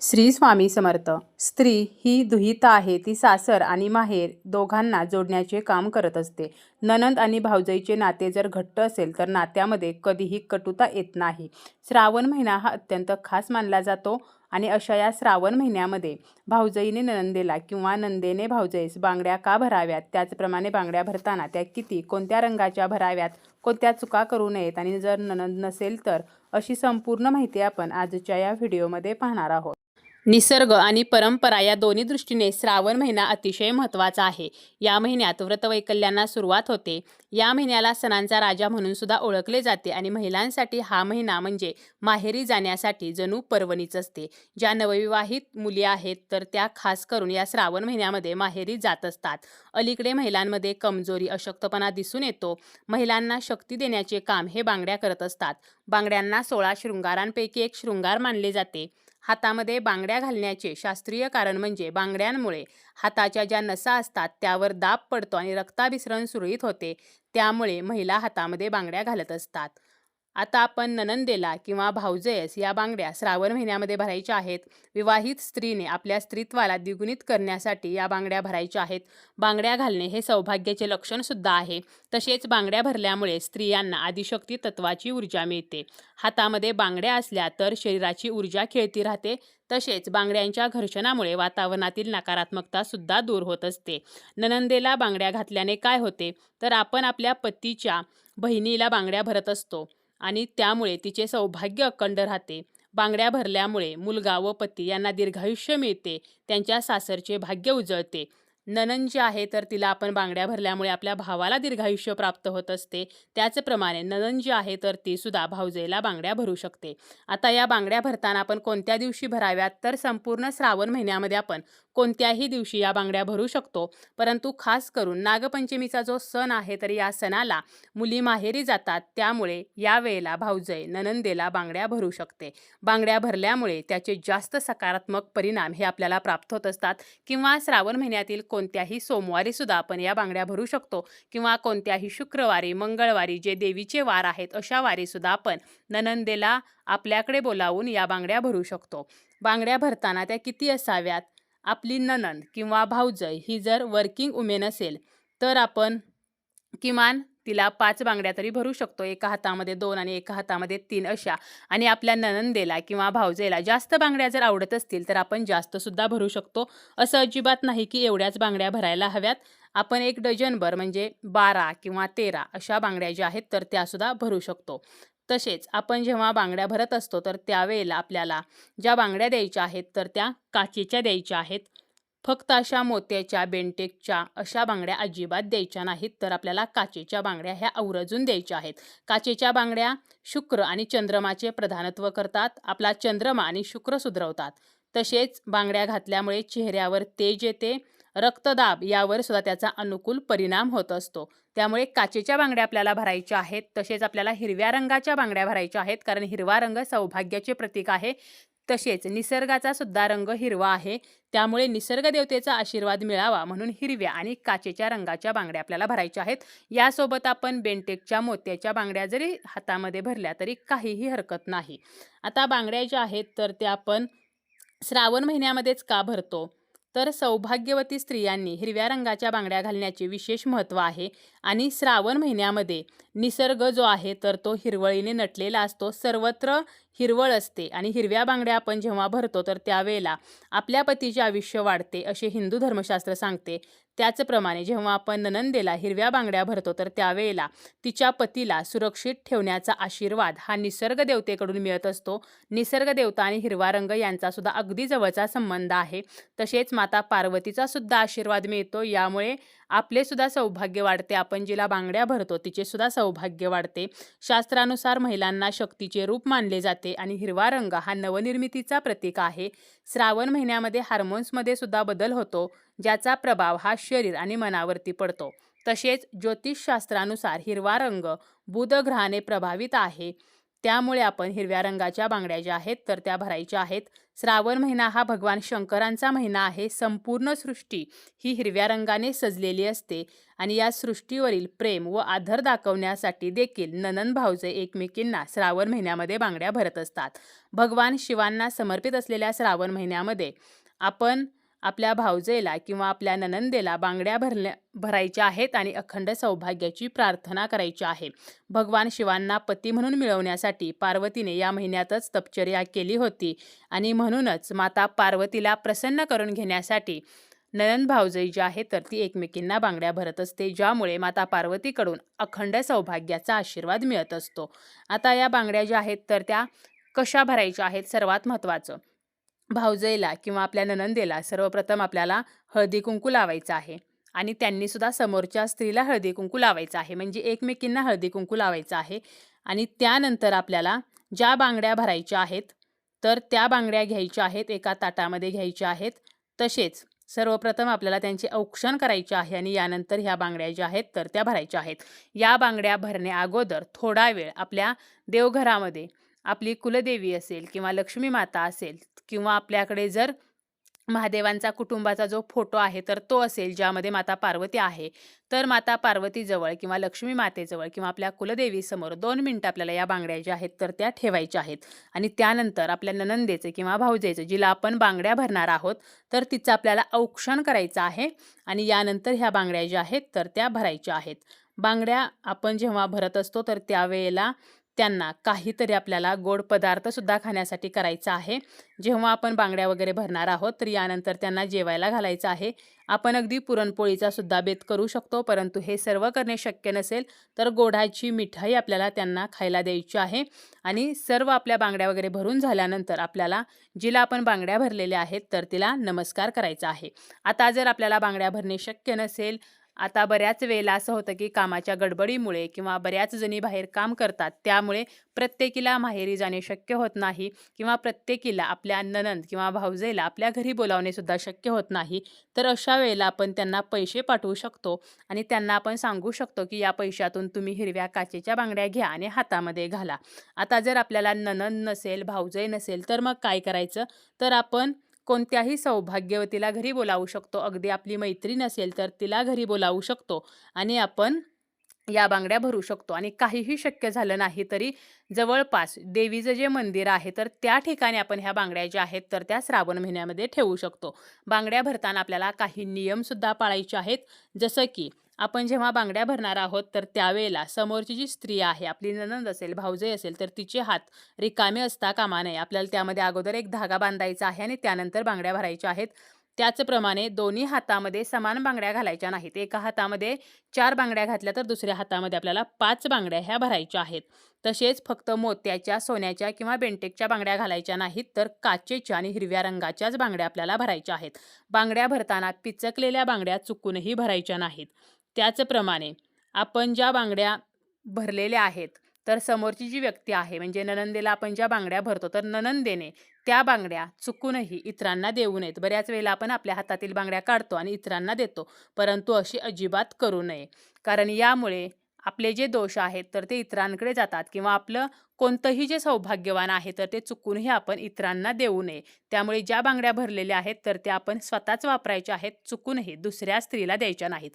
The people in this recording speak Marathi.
श्री स्वामी समर्थ. स्त्री ही दुहिता आहे ती सासर आणि माहेर दोघांना जोडण्याचे काम करत असते. ननंद आणि भावजईचे नाते जर घट्ट असेल तर नात्यामध्ये कधीही कटुता येत नाही. श्रावण महिना हा अत्यंत खास मानला जातो आणि अशा या श्रावण महिन्यामध्ये भाऊजईने ननंदेला किंवा नंदेने भावजईस बांगड्या का भराव्यात? त्याचप्रमाणे बांगड्या भरताना त्या किती कोणत्या रंगाच्या भराव्यात? कोणत्या चुका करू नयेत? आणि जर ननंद नसेल तर अशी संपूर्ण माहिती आपण आजच्या या व्हिडिओमध्ये पाहणार आहोत. निसर्ग आणि परंपरा या दोन्ही दृष्टीने श्रावण महिना अतिशय महत्त्वाचा आहे. या महिन्यात व्रतवैकल्यांना सुरुवात होते. या महिन्याला सणांचा राजा म्हणून सुद्धा ओळखले जाते आणि महिलांसाठी हा महिना म्हणजे माहेरी जाण्यासाठी जणू पर्वणीच असते. ज्या नवविवाहित मुली आहेत तर त्या खास करून या श्रावण महिन्यामध्ये माहेरी जात असतात. अलीकडे महिलांमध्ये कमजोरी अशक्तपणा दिसून येतो. महिलांना शक्ती देण्याचे काम हे बांगड्या करत असतात. बांगड्यांना सोळा शृंगारांपैकी एक शृंगार मानले जाते. हातामध्ये बांगड्या घालण्याचे शास्त्रीय कारण म्हणजे बांगड्यांमुळे हाताच्या ज्या नसा असतात त्यावर दाब पडतो आणि रक्ताभिसरण सुरळीत होते. त्यामुळे महिला हातामध्ये बांगड्या घालत असतात. आता आपण ननंदेला किंवा भाऊजयस या बांगड्या श्रावण महिन्यामध्ये भरायच्या आहेत. विवाहित स्त्रीने आपल्या स्त्रीत्वाला द्विगुणित करण्यासाठी या बांगड्या भरायच्या आहेत. बांगड्या घालणे हे सौभाग्याचे लक्षणसुद्धा आहे. तसेच बांगड्या भरल्यामुळे स्त्रियांना आदिशक्ती तत्वाची ऊर्जा मिळते. हातामध्ये बांगड्या असल्या तर शरीराची ऊर्जा खेळती राहते. तसेच बांगड्यांच्या घर्षणामुळे वातावरणातील नकारात्मकता सुद्धा दूर होत असते. ननंदेला बांगड्या घातल्याने काय होते? तर आपण आपल्या पतीच्या बहिणीला बांगड्या भरत असतो. आणि त्यामुळे तिचे सौभाग्य अखंड राहते. बांगड्या भरल्यामुळे मुलगा व पती यांना दीर्घायुष्य मिळते. त्यांच्या सासरचे भाग्य उजळते. ननन जी आहे तर तिला आपण बांगड्या भरल्यामुळे आपल्या भावाला दीर्घायुष्य प्राप्त होत असते. त्याचप्रमाणे ननन जी आहे तर ती सुद्धा भाऊजेला बांगड्या भरू शकते. आता या बांगड्या भरताना आपण कोणत्या दिवशी भराव्यात? तर संपूर्ण श्रावण महिन्यामध्ये आपण कोणत्याही दिवशी या बांगड्या भरू शकतो. परंतु खास करून नागपंचमीचा जो सण आहे तर या सणाला मुली माहेरी जातात. त्यामुळे या वेळेला भाऊजय ननंदेला बांगड्या भरू शकते. बांगड्या भरल्यामुळे त्याचे जास्त सकारात्मक परिणाम हे आपल्याला प्राप्त होत असतात. किंवा श्रावण महिन्यातील कोणत्याही सोमवारी सुद्धा आपण या बांगड्या भरू शकतो. किंवा कोणत्याही शुक्रवारी मंगळवारी जे देवीचे वार आहेत अशा वारी सुद्धा आपण ननंदेला आपल्याकडे बोलावून या बांगड्या भरू शकतो. बांगड्या भरताना त्या किती असाव्यात? आपली ननंद किंवा भाऊजय ही जर वर्किंग वुमेन असेल तर आपण किमान तिला पाच बांगड्या तरी भरू शकतो. एका हातामध्ये दोन आणि एका हातामध्ये तीन अशा. आणि आपल्या ननंदेला किंवा भाऊजेला जास्त बांगड्या जर आवडत असतील तर आपण जास्तसुद्धा भरू शकतो. असं अजिबात नाही की एवढ्याच बांगड्या भरायला हव्यात. आपण एक डझनभर म्हणजे बारा किंवा तेरा अशा बांगड्या ज्या आहेत तर त्यासुद्धा भरू शकतो. तसेच आपण जेव्हा बांगड्या भरत असतो तर त्यावेळेला आपल्याला ज्या बांगड्या द्यायच्या आहेत तर त्या काचेच्या द्यायच्या आहेत. फक्त अशा मोत्याच्या बेंटेकच्या अशा बांगड्या अजिबात द्यायच्या नाहीत तर आपल्याला काचेच्या बांगड्या ह्या आवरजून द्यायच्या आहेत. काचेच्या बांगड्या शुक्र आणि चंद्रमाचे प्रधानत्व करतात आपला चंद्रमा आणि शुक्र सुधरवतात. तसेच बांगड्या घातल्यामुळे चेहऱ्यावर तेज येते रक्तदाब यावर सुद्धा त्याचा अनुकूल परिणाम होत असतो. त्यामुळे काचेच्या बांगड्या आपल्याला भरायच्या आहेत तसेच आपल्याला हिरव्या रंगाच्या बांगड्या भरायच्या आहेत कारण हिरवा रंग सौभाग्याचे प्रतीक आहे. तसेच निसर्गाचा सुद्धा रंग हिरवा आहे. त्यामुळे निसर्ग देवतेचा आशीर्वाद मिळावा म्हणून हिरव्या आणि काचेच्या रंगाच्या बांगड्या आपल्याला भरायच्या आहेत. यासोबत आपण बेंटेकच्या मोत्याच्या बांगड्या जरी हातामध्ये भरल्या तरी काहीही हरकत नाही. आता बांगड्या ज्या आहेत तर त्या आपण श्रावण महिन्यामध्येच का भरतो? तर सौभाग्यवती स्त्रियांनी हिरव्या रंगाच्या बांगड्या घालण्याचे विशेष महत्त्व आहे आणि श्रावण महिन्यामध्ये निसर्ग जो आहे तर तो हिरवळीने नटलेला असतो. सर्वत्र हिरवळ असते आणि हिरव्या बांगड्या आपण जेव्हा भरतो तर त्यावेळेला आपल्या पतीचे आयुष्य वाढते असे हिंदू धर्मशास्त्र सांगते. त्याचप्रमाणे जेव्हा आपण ननंदेला हिरव्या बांगड्या भरतो तर त्यावेळेला तिच्या पतीला सुरक्षित ठेवण्याचा आशीर्वाद हा निसर्ग देवतेकडून मिळत असतो. निसर्ग देवता आणि हिरवा रंग यांचा सुद्धा अगदी जवळचा संबंध आहे. तसेच माता पार्वतीचा सुद्धा आशीर्वाद मिळतो. यामुळे आपले सुद्धा सौभाग्य वाढते. आपण जिला बांगड्या भरतो तिचे सुद्धा सौभाग्य वाढते. शास्त्रानुसार महिलांना शक्तीचे रूप मानले जाते आणि हिरवा रंग हा नवनिर्मितीचा प्रतीक आहे. श्रावण महिन्यामध्ये हार्मोन्समध्ये सुद्धा बदल होतो ज्याचा प्रभाव हा शरीर आणि मनावरती पडतो. तसेच ज्योतिषशास्त्रानुसार हिरवा रंग बुध ग्रहाने प्रभावित आहे. त्यामुळे आपण हिरव्या रंगाच्या बांगड्या ज्या आहेत तर त्या भरायच्या आहेत. श्रावण महिना हा भगवान शंकरांचा महिना आहे. संपूर्ण सृष्टी ही हिरव्या रंगाने सजलेली असते आणि या सृष्टीवरील प्रेम व आदर दाखवण्यासाठी देखील ननन भाऊजे एकमेकींना श्रावण महिन्यामध्ये बांगड्या भरत असतात. भगवान शिवांना समर्पित असलेल्या श्रावण महिन्यामध्ये आपण आपल्या भावजेला किंवा आपल्या ननंदेला बांगड्या भरल्या भरायच्या आहेत आणि अखंड सौभाग्याची प्रार्थना करायची आहे. भगवान शिवांना पती म्हणून मिळवण्यासाठी पार्वतीने या महिन्यातच तपचर्या केली होती आणि म्हणूनच माता पार्वतीला प्रसन्न करून घेण्यासाठी ननंद भावजई जी आहे तर ती एकमेकींना बांगड्या भरत असते ज्यामुळे माता पार्वतीकडून अखंड सौभाग्याचा आशीर्वाद मिळत असतो. आता या बांगड्या ज्या आहेत तर त्या कशा भरायच्या आहेत? सर्वात महत्त्वाचं. भावजईला किंवा आपल्या ननंदेला सर्वप्रथम आपल्याला हळदी कुंकू लावायचं आहे. आणि त्यांनी सुद्धा समोरच्या स्त्रीला हळदी कुंकू लावायचं आहे. म्हणजे एकमेकींना हळदी कुंकू लावायचं आहे. आणि त्यानंतर आपल्याला ज्या बांगड्या भरायच्या आहेत तर त्या बांगड्या घ्यायच्या आहेत एका ताटामध्ये घ्यायच्या आहेत. तसेच सर्वप्रथम आपल्याला त्यांचे औक्षण करायचे आहे आणि यानंतर ह्या बांगड्या ज्या आहेत तर त्या भरायच्या आहेत. या बांगड्या भरण्या अगोदर थोडा वेळ आपल्या देवघरामध्ये आपली कुलदेवी असेल किंवा लक्ष्मी माता असेल किंवा आपल्याकडे जर महादेवांचा कुटुंबाचा जो फोटो आहे तर तो असेल ज्यामध्ये माता पार्वती आहे तर माता पार्वतीजवळ किंवा लक्ष्मी मातेजवळ किंवा आपल्या कुलदेवीसमोर दोन मिनटं आपल्याला या बांगड्या ज्या आहेत तर त्या ठेवायच्या आहेत. आणि त्यानंतर आपल्या ननंदेचं किंवा भाऊजेचं जिला आपण बांगड्या भरणार आहोत तर तिचं आपल्याला औक्षण करायचं आहे आणि यानंतर ह्या बांगड्या ज्या आहेत तर त्या भरायच्या आहेत. बांगड्या आपण जेव्हा भरत असतो तर त्यावेळेला त्यांना काहीतरी आपल्याला गोड पदार्थसुद्धा खाण्यासाठी करायचा आहे. जेव्हा आपण बांगड्या वगैरे भरणार आहोत तर यानंतर त्यांना जेवायला घालायचं आहे. आपण अगदी पुरणपोळीचा सुद्धा बेत करू शकतो परंतु हे सर्व करणे शक्य नसेल तर गोडाची मिठाई आपल्याला त्यांना खायला द्यायची आहे. आणि सर्व आपल्या बांगड्या वगैरे भरून झाल्यानंतर आपल्याला जिला आपण बांगड्या भरलेल्या आहेत तर तिला नमस्कार करायचा आहे. आता जर आपल्याला बांगड्या भरणे शक्य नसेल आता बऱ्याच वेळेला असं होतं की कामाच्या गडबडीमुळे किंवा बऱ्याच जणी बाहेर काम करतात त्यामुळे प्रत्येकीला माहेरी जाणे शक्य होत नाही किंवा प्रत्येकीला आपल्या ननंद किंवा भाऊजेला आपल्या घरी बोलावणे सुद्धा शक्य होत नाही. तर अशा वेळेला आपण त्यांना पैसे पाठवू शकतो आणि त्यांना आपण सांगू शकतो की या पैशातून तुम्ही हिरव्या काचेच्या बांगड्या घ्या आणि हातामध्ये घाला. आता जर आपल्याला ननंद नसेल भाऊजय नसेल तर मग काय करायचं? तर आपण कोणत्याही सौभाग्यवतीला घरी बोलावू शकतो. अगदी आपली मैत्रीण असेल तर तिला घरी बोलावू शकतो आणि आपण या बांगड्या भरू शकतो. आणि काहीही शक्य झालं नाही तरी जवळपास देवीचं जे मंदिर आहे तर त्या ठिकाणी आपण ह्या बांगड्या ज्या आहेत तर त्या श्रावण महिन्यामध्ये ठेवू शकतो. बांगड्या भरताना आपल्याला काही नियमसुद्धा पाळायचे आहेत. जसं की आपण जेव्हा बांगड्या भरणार आहोत तर त्यावेळेला समोरची जी स्त्री आहे आपली ननंद असेल भाऊजई असेल तर तिचे हात रिकामे असता कामा नये. आपल्याला त्यामध्ये अगोदर एक धागा बांधायचा आहे आणि त्यानंतर बांगड्या भरायच्या आहेत. त्याचप्रमाणे दोन्ही हातामध्ये समान बांगड्या घालायच्या नाहीत. एका हातामध्ये चार बांगड्या घातल्या तर दुसऱ्या हातामध्ये आपल्याला पाच बांगड्या ह्या भरायच्या आहेत. तसेच फक्त मोत्याच्या सोन्याच्या किंवा बेंटेकच्या बांगड्या घालायच्या नाहीत तर काचेच्या आणि हिरव्या रंगाच्याच बांगड्या आपल्याला भरायच्या आहेत. बांगड्या भरताना पिचकलेल्या बांगड्या चुकूनही भरायच्या नाहीत. त्याचप्रमाणे आपण ज्या बांगड्या भरलेल्या आहेत तर समोरची जी व्यक्ती आहे म्हणजे ननंदेला आपण ज्या बांगड्या भरतो तर ननंदेने त्या बांगड्या चुकूनही इतरांना देऊ नयेत. बऱ्याच वेळेला आपण आपल्या हातातील बांगड्या काढतो आणि इतरांना देतो परंतु अशी अजिबात करू नये. कारण यामुळे आपले जे दोष आहेत तर ते इतरांकडे जातात किंवा आपलं कोणतंही जे सौभाग्यवान आहे तर ते चुकूनही आपण इतरांना देऊ नये. त्यामुळे ज्या बांगड्या भरलेल्या आहेत तर त्या आपण स्वतःच वापरायच्या आहेत चुकूनही दुसऱ्या स्त्रीला द्यायच्या नाहीत.